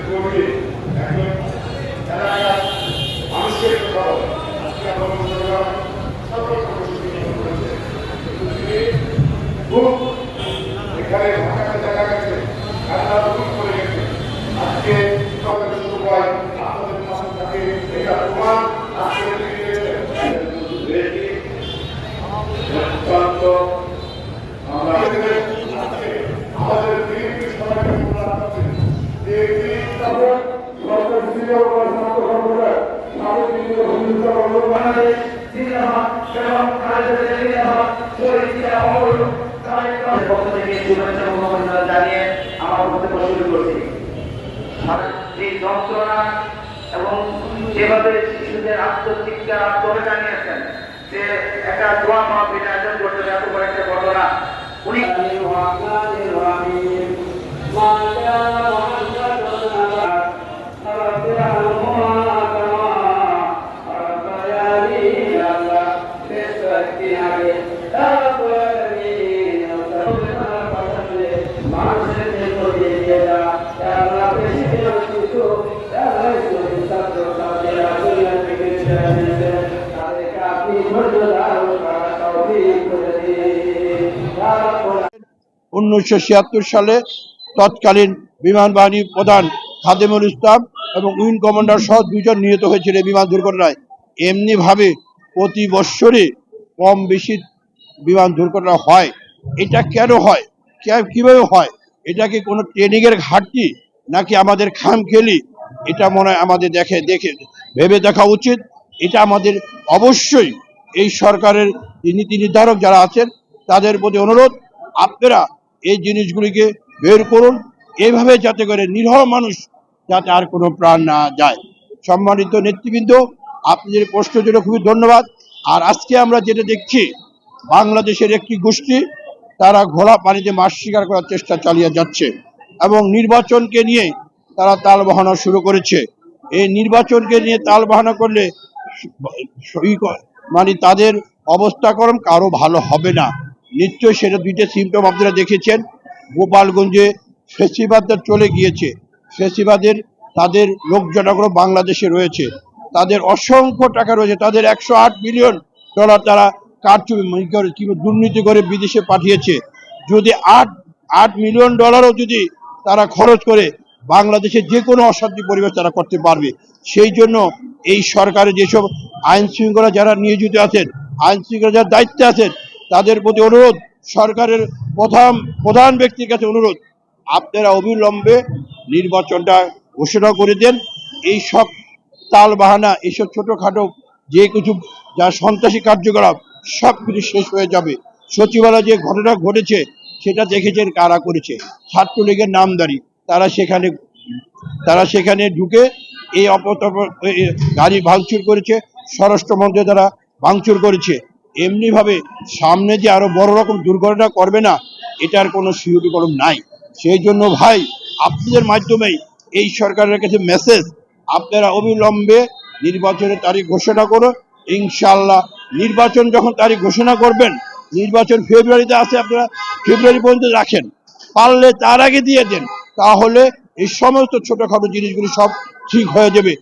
కోటి জানিয়ে আমার বক্তব্য শুরু করছি। যে যন্ত্রণা এবং যেভাবে শিশুদের আত্মহত্যা জানিয়েছেন যে একটা দোয়া মাহফিল আয়োজন করতে এত বড় একটা ঘটনা উনিশশো ছিয়াত্তর সালে তৎকালীন বিমান বাহিনী প্রধান খাদেমুল ইসলাম এবং উইং কমান্ডার সহ দুজন নিহত হয়েছিল বিমান দুর্ঘটনায়। এমনিভাবে প্রতি বৎসরে কম বেশি বিমান দুর্ঘটনা হয়। এটা কেন হয়? কীভাবে হয়? এটা কি কোনো ট্রেনিংয়ের ঘাটতি নাকি আমাদের খামখেলি এটা মনে হয় আমাদের দেখে দেখে, ভেবে দেখা উচিত। এটা আমাদের অবশ্যই এই সরকারের নীতি নির্ধারক যারা আছেন, তাদের প্রতি অনুরোধ। আপনারা এই জিনিসগুলিকে বের করুন। এইভাবে যাতে করে নিরহ মানুষ যাতে আর কোনো প্রাণ না যায়। সম্মানিত নেতৃবৃন্দ, আপনাদের প্রশ্ন জন্য খুবই ধন্যবাদ। আর আজকে আমরা যেটা দেখছি, বাংলাদেশের একটি গোষ্ঠী, তারা ঘোলা পানিতে মাছ শিকার করার চেষ্টা চালিয়ে যাচ্ছে এবং নির্বাচনকে নিয়ে তারা তাল বাহানো শুরু করেছে। এই নির্বাচনকে নিয়ে তাল বাহানা করলে মানে তাদের অবস্থা করম কারও ভালো হবে না। নিশ্চয়ই সেটা দুইটা সিমটম আপনারা দেখেছেন। গোপালগঞ্জে ফেসিবাদটা চলে গিয়েছে। ফেসিবাদের তাদের লোকজনগুলো বাংলাদেশে রয়েছে। তাদের অসংখ্য টাকা রয়েছে। তাদের একশো আট মিলিয়ন ডলার তারা কারচুপি করে কিংবা দুর্নীতি করে বিদেশে পাঠিয়েছে। যদি আট আট মিলিয়ন ডলারও যদি তারা খরচ করে, বাংলাদেশে যে কোনো অশান্তি পরিবেশ তারা করতে পারবে। সেই জন্য এই সরকারে যেসব আইন শৃঙ্খলা যারা নিয়োজিত আছেন আইন শৃঙ্খলা যারা দায়িত্বে আছেন তাদের প্রতি অনুরোধ, সরকারের প্রধান প্রধান ব্যক্তির কাছে অনুরোধ, আপনারা অবিলম্বে নির্বাচনটা ঘোষণা করে দেন। এই সব তাল বাহানা এইসব ছোটোখাটো যে কিছু যা সন্ত্রাসী কার্যকলাপ, সব কিছু শেষ হয়ে যাবে। সচিবালয় যে ঘটনা ঘটেছে, সেটা দেখেছেন কারা করেছে। ছাত্রলীগের নামদারি, তারা সেখানে তারা সেখানে ঢুকে এই এ- গাড়ি ভাঙচুর করেছে। স্বরাষ্ট্রমন্ত্রী তারা ভাঙচুর করেছে। এমনিভাবে সামনে যে আরও বড় রকম দুর্ঘটনা করবে না, এটার কোনো কলম নাই। সেই জন্য ভাই, আপনাদের মাধ্যমেই এই সরকারের কাছে মেসেজ আপনারা অবিলম্বে নির্বাচনের তারিখ ঘোষণা করো ইনশাল্লাহ নির্বাচন যখন তারিখ ঘোষণা করবেন, নির্বাচন ফেব্রুয়ারিতে আছে আপনারা, ফেব্রুয়ারি পর্যন্ত রাখেন। পারলে তার আগে দিয়ে দেন, তাহলে এই সমস্ত ছোটখাটো জিনিসগুলি সব ঠিক হয়ে যাবে।